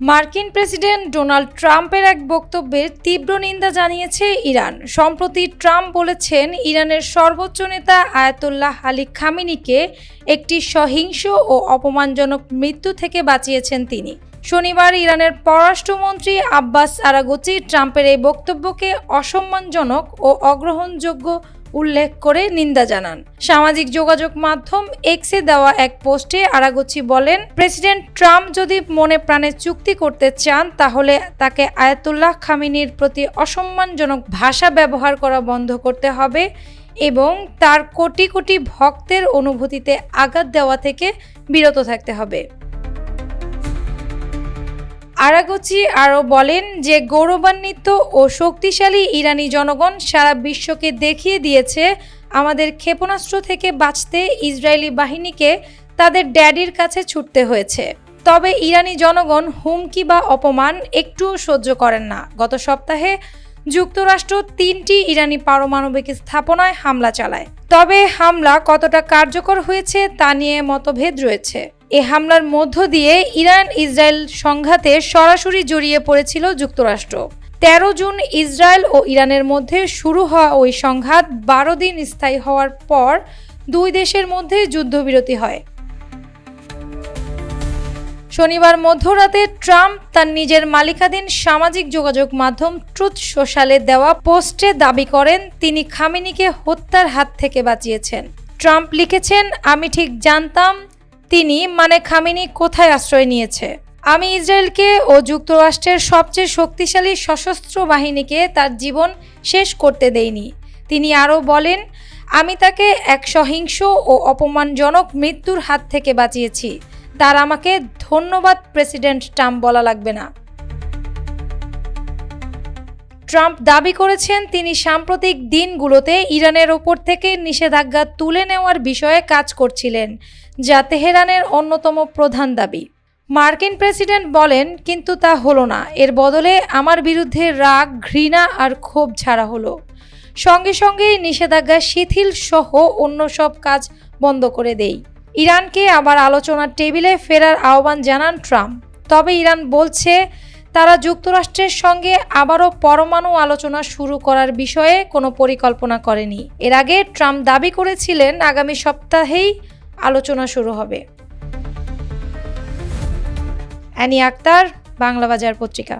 মার্কিন president Donald ট্রাম্পের এক বক্তব্যের তীব্র নিন্দা জানিয়েছে ইরান। সম্প্রতি ট্রাম্প বলেছেন, ইরানের সর্বোচ্চ নেতা আয়াতুল্লাহ আলী খামিনিকে একটি সহিংস ও অপমানজনক মৃত্যু থেকে বাঁচিয়েছেন তিনি। শনিবার ইরানের পররাষ্ট্রমন্ত্রী আব্বাস আরাগোচি ট্রাম্পের এই বক্তব্যকে অসম্মানজনক ও অগ্রহণযোগ্য উল্লেখ করে নিন্দা জানান। সামাজিক যোগাযোগ মাধ্যম এক্সে দেওয়া এক পোস্টে আরাগোচি বলেন, প্রেসিডেন্ট ট্রাম্প যদি মনে প্রাণে চুক্তি করতে চান, তাহলে তাকে আয়াতুল্লাহ খামিনির প্রতি অসম্মানজনক ভাষা ব্যবহার করা বন্ধ করতে হবে এবং তার কোটি কোটি ভক্তের অনুভূতিতে আঘাত দেওয়া থেকে বিরত থাকতে হবে। আরাগোচি আরও বলেন যে গৌরবান্বিত ও শক্তিশালী ইরানি জনগণ সারা বিশ্বকে দেখিয়ে দিয়েছে আমাদের ক্ষেপণাস্ত্র থেকে বাঁচতে ইসরায়েলি বাহিনীকে তাদের ড্যাডির কাছে ছুটতে হয়েছে। তবে ইরানি জনগণ হুমকি বা অপমান একটুও সহ্য করেন না। গত সপ্তাহে যুক্তরাষ্ট্র তিনটি ইরানি পারমাণবিক স্থাপনায় হামলা চালায়। তবে হামলা কতটা কার্যকর হয়েছে তা নিয়ে মতভেদ রয়েছে। এ হামলার মধ্য দিয়ে ইরান ইসরায়েল সংঘাতে সরাসরি জড়িয়ে পড়েছিল যুক্তরাষ্ট্র। তেরো জুন ইসরায়েল ও ইরানের মধ্যে শুরু হওয়া ওই সংঘাত বারো দিন স্থায়ী হওয়ার পর দুই দেশের মধ্যে যুদ্ধবিরতি হয়। শনিবার মধ্যরাতে ট্রাম্প তার নিজের মালিকাধীন সামাজিক যোগাযোগ মাধ্যম ট্রুথ সোশ্যালে দেওয়া পোস্টে দাবি করেন, তিনি খামিনিকে হত্যার হাত থেকে বাঁচিয়েছেন। ট্রাম্প লিখেছেন, আমি ঠিক জানতাম তিনি মানে খামিনি কোথায় আশ্রয় নিয়েছে। আমি ইসরায়েলকে ও যুক্তরাষ্ট্রের সবচেয়ে শক্তিশালী সশস্ত্র বাহিনীকে তার জীবন শেষ করতে দেইনি। তিনি আরও বলেন, আমি তাকে এক সহিংস ও অপমানজনক মৃত্যুর হাত থেকে বাঁচিয়েছি। তার আমাকে ধন্যবাদ, প্রেসিডেন্ট ট্রাম্প বলা লাগবে না। ট্রাম্প দাবি করেছেন তিনি সাম্প্রতিক দিনগুলোতে ইরানের ওপর থেকে নিষেধাজ্ঞা তুলে নেওয়ার বিষয়ে কাজ করছিলেন, যা তেহরানের অন্যতম প্রধান দাবি। মার্কিন প্রেসিডেন্ট বলেন, কিন্তু তা হলো না। এর বদলে আমার বিরুদ্ধে রাগ, ঘৃণা আর ক্ষোভ ছাড়া হলো। সঙ্গে সঙ্গেই নিষেধাজ্ঞা শিথিল সহ অন্য সব কাজ বন্ধ করে দেই। ইরানকে আবার আলোচনার টেবিলে ফেরার আহ্বান জানান ট্রাম্প। তবে ইরান বলছে, তারা যুক্তরাষ্ট্রের সঙ্গে আবারও পরমাণু আলোচনা শুরু করার বিষয়ে কোনো পরিকল্পনা করেনি। এর আগে ট্রাম্প দাবি করেছিলেন, আগামী সপ্তাহেই আলোচনা শুরু হবে। অ্যানি আক্তার বাংলা বাজার পত্রিকা।